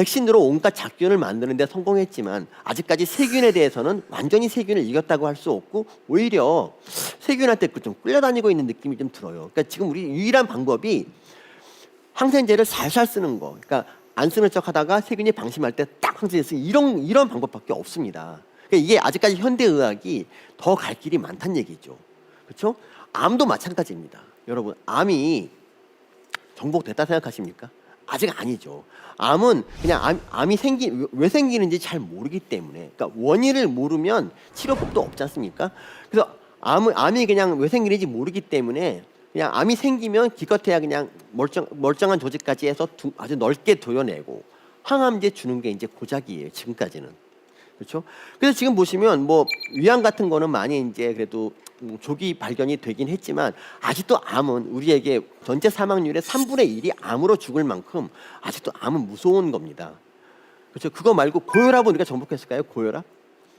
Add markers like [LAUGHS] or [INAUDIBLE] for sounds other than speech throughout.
백신으로 온갖 작균을 만드는 데 성공했지만 아직까지 세균에 대해서는 완전히 세균을 이겼다고 할 수 없고 오히려 세균한테 그좀 끌려다니고 있는 느낌이 좀 들어요. 그러니까 지금 우리 유일한 방법이 항생제를 살살 쓰는 거. 그러니까 안 쓰는 척 하다가 세균이 방심할 때 딱 항생제 쓰기 이런 이런 방법밖에 없습니다. 그러니까 이게 아직까지 현대 의학이 더 갈 길이 많다는 얘기죠. 그렇죠? 암도 마찬가지입니다. 여러분, 암이 정복됐다 생각하십니까? 아직 아니죠. 암은 그냥 암, 암이 생기 왜- 왜 생기는지 잘 모르기 때문에 그러니까 원인을 모르면 치료법도 없지 않습니까? 그래서 암은 암이 그냥 왜 생기는지 모르기 때문에 그냥 암이 생기면 기껏해야 그냥 멀쩡 멀쩡한 조직까지 해서 두- 아주 넓게 도려내고 항암제 주는 게 이제 고작이에요. 지금까지는. 그렇죠? 그래서 지금 보시면 뭐 위암 같은 거는 많이 이제 그래도 뭐 조기 발견이 되긴 했지만 아직도 암은 우리에게 전체 사망률의 3분의 1이 암으로 죽을 만큼 아직도 암은 무서운 겁니다. 그렇죠? 그거 말고 고혈압은 우리가 정복했을까요? 고혈압?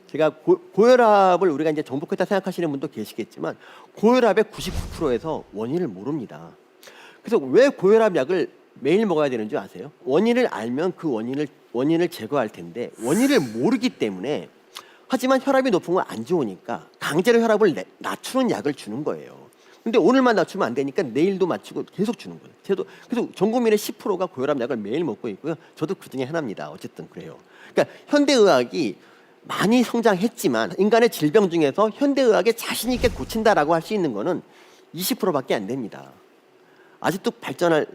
제가 고, 고혈압을 우리가 이제 정복했다 생각하시는 분도 계시겠지만 고혈압의 99%에서 원인을 모릅니다. 그래서 왜 고혈압 약을 매일 먹어야 되는 줄 아세요? 원인을 알면 그 원인을 원인을 제거할 텐데 원인을 모르기 때문에 하지만 혈압이 높은 건 안 좋으니까 강제로 혈압을 내- 낮추는 약을 주는 거예요. 근데 오늘만 낮추면 안 되니까 내일도 맞추고 계속 주는 거예요. 저도 그래서 전 국민의 10%가 고혈압 약을 매일 먹고 있고요. 저도 그 중에 하나입니다. 어쨌든 그래요. 그러니까 현대 의학이 많이 성장했지만 인간의 질병 중에서 현대 의학에 자신 있게 고친다라고 할 수 있는 거는 20%밖에 안 됩니다. 아직도 발전할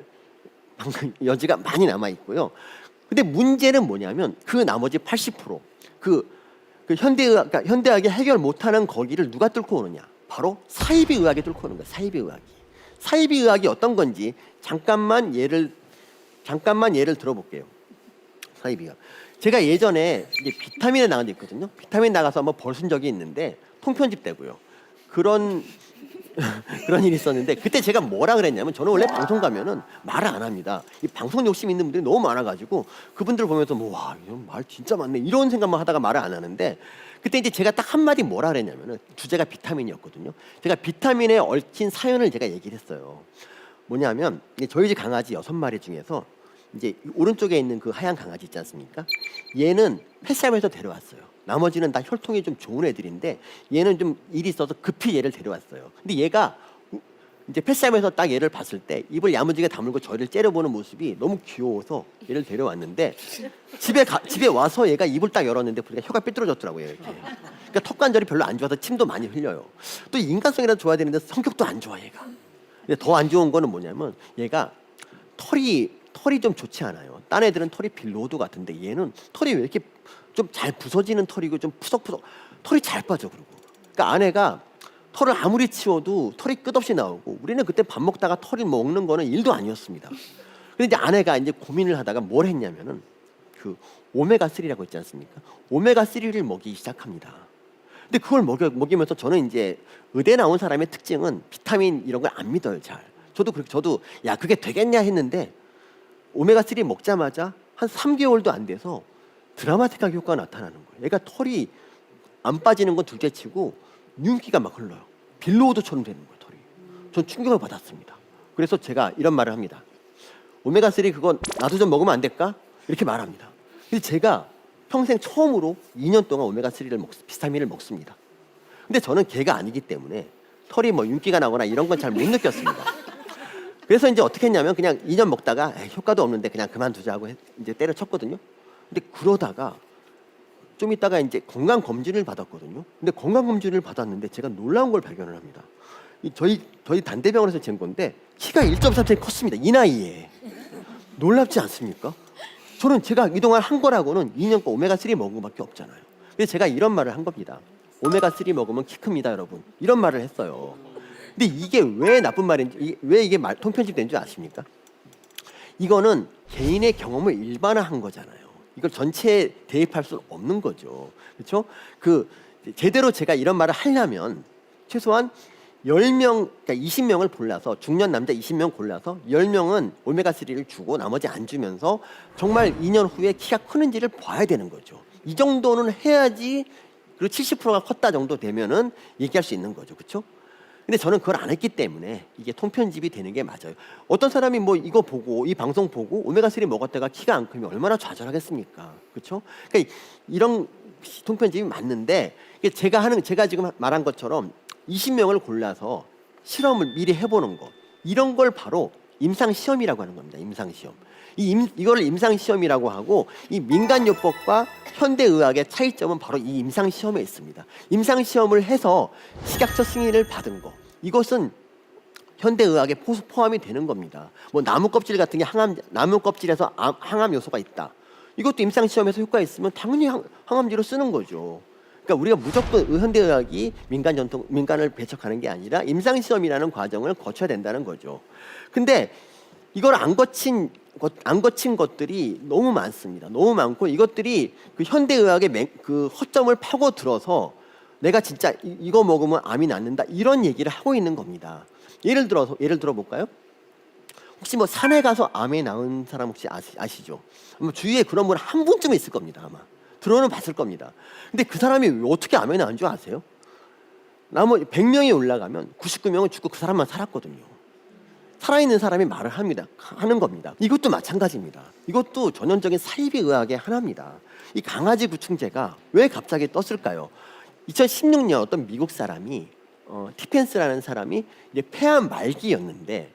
여지가 많이 남아 있고요. 근데 문제는 뭐냐면 그 나머지 80%그 그 현대의학 그러니까 현대의학이 해결 못하는 거기를 누가 뚫고 오느냐? 바로 사이비 의학이 뚫고 오는 거예요. 사이비 의학이. 사이비 의학이 어떤 건지 잠깐만 예를 잠깐만 예를 들어볼게요. 사이비가. 제가 예전에 이제 비타민에 나간 적 있거든요. 비타민 나가서 한번 벌순 적이 있는데 통편집 되고요. 그런 [LAUGHS] 그런 일이 있었는데 그때 제가 뭐라 그랬냐면 저는 원래 방송 가면은 말을 안 합니다. 이 방송 욕심 있는 분들이 너무 많아가지고 그분들 보면서 뭐와 이런 말 진짜 많네 이런 생각만 하다가 말을 안 하는데 그때 이제 제가 딱 한마디 뭐라 그랬냐면은 주제가 비타민이었거든요. 제가 비타민에 얽힌 사연을 제가 얘기를 했어요. 뭐냐면 저희 집 강아지 여섯 마리 중에서 이제 이 오른쪽에 있는 그 하얀 강아지 있지 않습니까? 얘는 펫샵에서 데려왔어요. 나머지는 다 혈통이 좀 좋은 애들인데 얘는 좀 일이 있어서 급히 얘를 데려왔어요. 근데 얘가 우- 이제 펫샵에서 딱 얘를 봤을 때 입을 야무지게 다물고 저를 째려보는 모습이 너무 귀여워서 얘를 데려왔는데 집에 가, 집에 와서 얘가 입을 딱 열었는데 보니까 혀가 삐뚤어졌더라고요. 이렇게. 그러니까 턱 관절이 별로 안 좋아서 침도 많이 흘려요. 또 인간성이라도 좋아야 되는데 성격도 안 좋아 얘가. 근데 더 안 좋은 거는 뭐냐면 얘가 털이 털이 좀 좋지 않아요. 딴 애들은 털이 빌로드 같은데 얘는 털이 왜 이렇게 좀 잘 부서지는 털이고 좀 푸석푸석 털이 잘 빠져 그러고. 그러니까 아내가 털을 아무리 치워도 털이 끝없이 나오고 우리는 그때 밥 먹다가 털이 먹는 거는 일도 아니었습니다. 근데 이제 아내가 이제 고민을 하다가 뭘 했냐면은 그 오메가 3라고 있지 않습니까? 오메가 3를 먹이기 시작합니다. 근데 그걸 먹여, 먹이면서 저는 이제 의대 나온 사람의 특징은 비타민 이런 걸 안 믿어요 잘. 저도 그렇게 저도 야 그게 되겠냐 했는데 오메가 3 먹자마자 한 3개월도 안 돼서 드라마틱하게 효과가 나타나는 거예요. 얘가 털이 안 빠지는 건 둘째치고 윤기가 막 흘러요. 빌로우드처럼 되는 거예요 털이. 전 충격을 받았습니다. 그래서 제가 이런 말을 합니다. 오메가 3 그건 나도 좀 먹으면 안 될까? 이렇게 말합니다. 근데 제가 평생 처음으로 2년 동안 오메가 3를 먹, 비타민을 먹습니다. 근데 저는 개가 아니기 때문에 털이 뭐 윤기가 나거나 이런 건 잘 못 느꼈습니다. 그래서 이제 어떻게 했냐면 그냥 2년 먹다가 에이, 효과도 없는데 그냥 그만두자고 했- 이제 때려쳤거든요. 근데 그러다가 좀 있다가 이제 건강 검진을 받았거든요. 근데 건강 검진을 받았는데 제가 놀라운 걸 발견을 합니다. 이 저희 저희 단대병원에서 잰 건데 키가 1.3cm 컸습니다. 이 나이에 놀랍지 않습니까? 저는 제가 이동안 한 거라고는 2년간 오메가 3 먹은 것밖에 없잖아요. 그래서 제가 이런 말을 한 겁니다. 오메가 3 먹으면 키 큽니다, 여러분. 이런 말을 했어요. 근데 이게 왜 나쁜 말인지, 이- 왜 이게 말, 통편집된 줄 아십니까? 이거는 개인의 경험을 일반화한 거잖아요. 이걸 전체에 대입할 수 없는 거죠. 그렇죠? 그 제대로 제가 이런 말을 하려면 최소한 10명, 그러니까 20명을 골라서 중년 남자 20명 골라서 10명은 오메가 3를 주고 나머지 안 주면서 정말 2년 후에 키가 크는지를 봐야 되는 거죠. 이 정도는 해야지 그리고 70%가 컸다 정도 되면은 얘기할 수 있는 거죠. 그렇죠? 근데 저는 그걸 안 했기 때문에 이게 통편집이 되는 게 맞아요. 어떤 사람이 뭐 이거 보고 이 방송 보고 오메가 3 먹었다가 키가 안 크면 얼마나 좌절하겠습니까? 그렇죠? 그러니까 이런 통편집이 맞는데 제가 하는 제가 지금 말한 것처럼 20명을 골라서 실험을 미리 해보는 거 이런 걸 바로 임상 시험이라고 하는 겁니다. 임상 시험. 이 임, 이거를 임상 시험이라고 하고 이 민간요법과 현대 의학의 차이점은 바로 이 임상 시험에 있습니다. 임상 시험을 해서 식약처 승인을 받은 거 이것은 현대 의학에 포- 포함이 되는 겁니다. 뭐 나무 껍질 같은 게 항암 나무 껍질에서 암- 항암 요소가 있다. 이것도 임상 시험에서 효과 있으면 당연히 항, 항암제로 쓰는 거죠. 그러니까 우리가 무조건 의- 현대 의학이 민간 전통 민간을 배척하는 게 아니라 임상 시험이라는 과정을 거쳐야 된다는 거죠. 근데 이걸 안 거친 것, 안 거친 것들이 너무 많습니다. 너무 많고 이것들이 그 현대 의학의 맹- 그 허점을 파고 들어서 내가 진짜 이, 이거 먹으면 암이 낫는다 이런 얘기를 하고 있는 겁니다. 예를 들어서 예를 들어 볼까요? 혹시 뭐 산에 가서 암에 나은 사람 혹시 아시, 아시죠? 주위에 그런 분 한 분쯤 있을 겁니다 아마 들어는 봤을 겁니다. 근데 그 사람이 왜 어떻게 암에 나은 줄 아세요? 나머지 100명이 올라가면 99명은 죽고 그 사람만 살았거든요. 살아있는 사람이 말을 합니다. 하는 겁니다. 이것도 마찬가지입니다. 이것도 전형적인 사이비 의학의 하나입니다. 이 강아지 구충제가 왜 갑자기 떴을까요? 2016년 어떤 미국 사람이 어, 티펜스라는 사람이 이제 폐암 말기였는데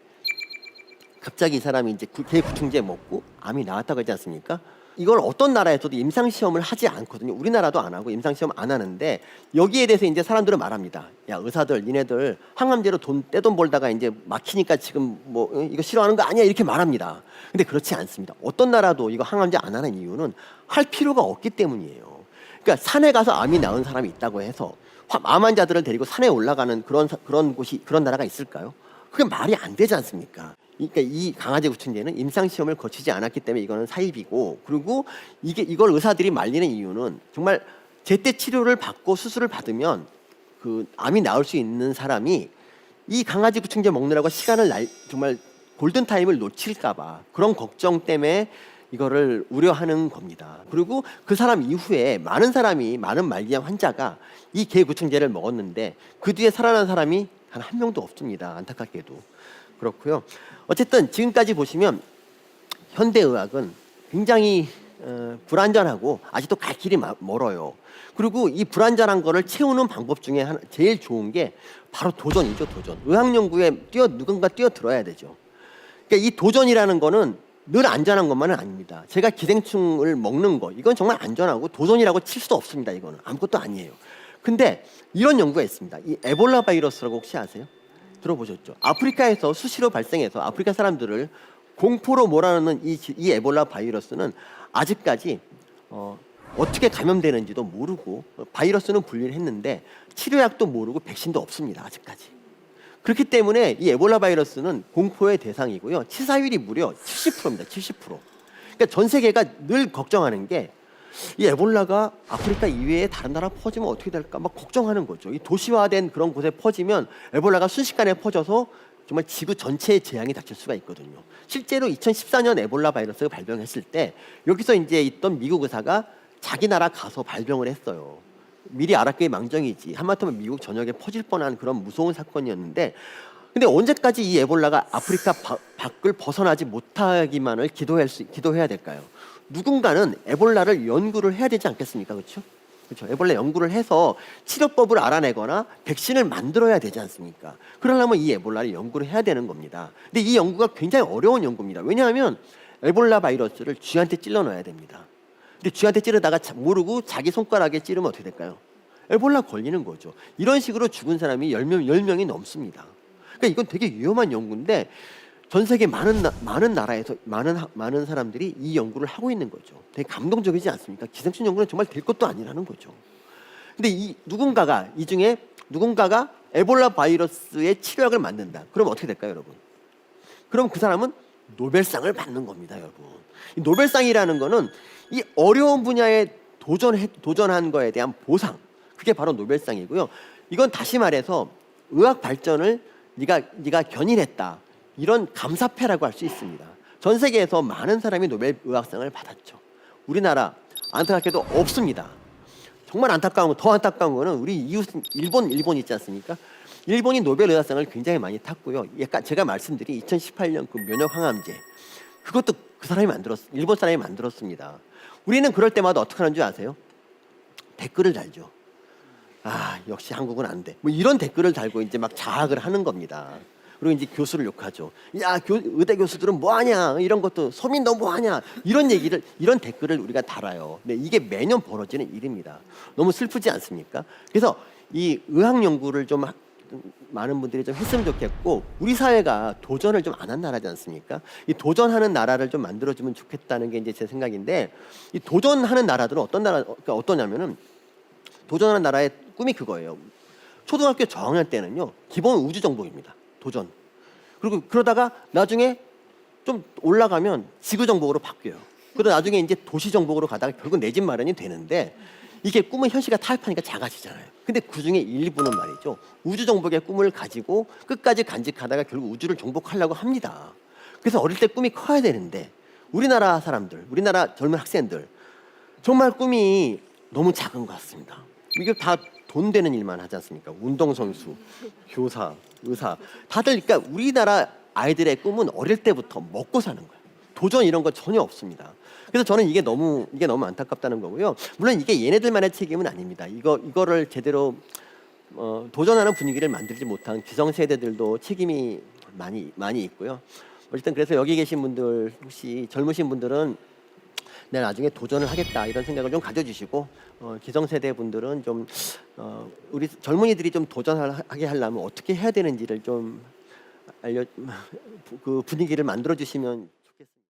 갑자기 이 사람이 이제 구- 개 구충제 먹고 암이 나왔다고 하지 않습니까? 이걸 어떤 나라에서도 임상 시험을 하지 않거든요. 우리나라도 안 하고 임상 시험 안 하는데 여기에 대해서 이제 사람들은 말합니다. 야 의사들, 니네들 항암제로 돈 떼돈 벌다가 이제 막히니까 지금 뭐 어, 이거 싫어하는 거 아니야 이렇게 말합니다. 근데 그렇지 않습니다. 어떤 나라도 이거 항암제 안 하는 이유는 할 필요가 없기 때문이에요. 그러니까 산에 가서 암이 나은 사람이 있다고 해서 화- 암 환자들을 데리고 산에 올라가는 그런 사- 그런 곳이 그런 나라가 있을까요? 그게 말이 안 되지 않습니까? 그러니까 이 강아지 구충제는 임상 시험을 거치지 않았기 때문에 이거는 사입이고 그리고 이게 이걸 의사들이 말리는 이유는 정말 제때 치료를 받고 수술을 받으면 그 암이 나올 수 있는 사람이 이 강아지 구충제 먹느라고 시간을 날 정말 골든 타임을 놓칠까봐 그런 걱정 때문에 이거를 우려하는 겁니다. 그리고 그 사람 이후에 많은 사람이 많은 말기암 환자가 이 개 구충제를 먹었는데 그 뒤에 살아난 사람이 단한 명도 없습니다. 안타깝게도 그렇고요. 어쨌든 지금까지 보시면 현대 의학은 굉장히 어, 불안전하고 아직도 갈 길이 마- 멀어요. 그리고 이 불안전한 거를 채우는 방법 중에 하나, 제일 좋은 게 바로 도전이죠, 도전. 의학 연구에 뛰어 누군가 뛰어들어야 되죠. 그러니까 이 도전이라는 거는 늘 안전한 것만은 아닙니다. 제가 기생충을 먹는 거 이건 정말 안전하고 도전이라고 칠 수도 없습니다. 이거는 아무것도 아니에요. 근데 이런 연구가 있습니다. 이 에볼라 바이러스라고 혹시 아세요? 들어보셨죠? 아프리카에서 수시로 발생해서 아프리카 사람들을 공포로 몰아넣는 이, 지- 이 에볼라 바이러스는 아직까지 어, 어떻게 감염되는지도 모르고 어, 바이러스는 분리를 했는데 치료약도 모르고 백신도 없습니다. 아직까지. 그렇기 때문에 이 에볼라 바이러스는 공포의 대상이고요. 치사율이 무려 70%입니다. 70%. 그러니까 전 세계가 늘 걱정하는 게 이 에볼라가 아프리카 이외에 다른 나라 퍼지면 어떻게 될까 막 걱정하는 거죠. 이 도시화된 그런 곳에 퍼지면 에볼라가 순식간에 퍼져서 정말 지구 전체에 재앙이 닥칠 수가 있거든요. 실제로 2014년 에볼라 바이러스가 발병했을 때 여기서 이제 있던 미국 의사가 자기 나라 가서 발병을 했어요. 미리 알았기에 망정이지. 하마터면 미국 전역에 퍼질 뻔한 그런 무서운 사건이었는데 근데 언제까지 이 에볼라가 아프리카 바- 밖을 벗어나지 못하기만을 기도할 수, 기도해야 될까요? 누군가는 에볼라를 연구를 해야 되지 않겠습니까? 그렇죠? 그렇죠. 에볼라 연구를 해서 치료법을 알아내거나 백신을 만들어야 되지 않습니까? 그러려면 이 에볼라를 연구를 해야 되는 겁니다. 근데 이 연구가 굉장히 어려운 연구입니다. 왜냐하면 에볼라 바이러스를 쥐한테 찔러 넣어야 됩니다. 근데 쥐한테 찌르다가 자- 모르고 자기 손가락에 찌르면 어떻게 될까요? 에볼라 걸리는 거죠. 이런 식으로 죽은 사람이 10명, 10명이 넘습니다. 그러니까 이건 되게 위험한 연구인데 전 세계 많은 나, 많은 나라에서 많은 하- 많은 사람들이 이 연구를 하고 있는 거죠. 되게 감동적이지 않습니까? 기생충 연구는 정말 될 것도 아니라는 거죠. 근데 이 누군가가 이 중에 누군가가 에볼라 바이러스의 치료약을 만든다. 그럼 어떻게 될까요, 여러분? 그럼 그 사람은 노벨상을 받는 겁니다, 여러분. 이 노벨상이라는 거는 이 어려운 분야에 도전해, 도전한 거에 대한 보상. 그게 바로 노벨상이고요. 이건 다시 말해서 의학 발전을 네가 네가 견인했다. 이런 감사패라고 할 수 있습니다. 전 세계에서 많은 사람이 노벨 의학상을 받았죠. 우리나라 안타깝게도 없습니다. 정말 안타까운 거, 더 안타까운 거는 우리 이웃 일본 일본 있지 않습니까? 일본이 노벨 의학상을 굉장히 많이 탔고요. 약간 제가 말씀드린 2018년 그 면역 항암제 그것도 그 사람이 만들었 일본 사람이 만들었습니다. 우리는 그럴 때마다 어떻게 하는 줄 아세요? 댓글을 달죠. 아 역시 한국은 안 돼. 뭐 이런 댓글을 달고 이제 막 자학을 하는 겁니다. 그리고 이제 교수를 욕하죠. 야 교, 의대 교수들은 뭐 하냐 이런 것도 서민 너 뭐 하냐 이런 얘기를 이런 댓글을 우리가 달아요. 근데 이게 매년 벌어지는 일입니다. 너무 슬프지 않습니까? 그래서 이 의학 연구를 좀 하- 많은 분들이 좀 했으면 좋겠고 우리 사회가 도전을 좀 안 한 나라지 않습니까? 이 도전하는 나라를 좀 만들어주면 좋겠다는 게 이제 제 생각인데 이 도전하는 나라들은 어떤 나라 그러니까 어떠냐면은 도전하는 나라의 꿈이 그거예요. 초등학교 저학년 때는요 기본 우주 정복입니다. 도전. 그리고 그러다가 나중에 좀 올라가면 지구 정복으로 바뀌어요. 그러다 나중에 이제 도시 정복으로 가다가 결국 내 집 마련이 되는데 이게 꿈은 현실과 타협하니까 작아지잖아요. 근데 그 중에 일부는 말이죠. 우주 정복의 꿈을 가지고 끝까지 간직하다가 결국 우주를 정복하려고 합니다. 그래서 어릴 때 꿈이 커야 되는데 우리나라 사람들, 우리나라 젊은 학생들 정말 꿈이 너무 작은 것 같습니다. 이게 다 돈 되는 일만 하지 않습니까? 운동선수, 교사, 의사. 다들 그러니까 우리나라 아이들의 꿈은 어릴 때부터 먹고 사는 거예요. 도전 이런 거 전혀 없습니다. 그래서 저는 이게 너무 이게 너무 안타깝다는 거고요. 물론 이게 얘네들만의 책임은 아닙니다. 이거 이거를 제대로 어, 도전하는 분위기를 만들지 못한 기성 세대들도 책임이 많이 많이 있고요. 어쨌든 그래서 여기 계신 분들 혹시 젊으신 분들은 내가 나중에 도전을 하겠다 이런 생각을 좀 가져주시고 어, 기성세대 분들은 좀 어, 우리 젊은이들이 좀 도전하게 하려면 어떻게 해야 되는지를 좀 알려 [LAUGHS] 그 분위기를 만들어 주시면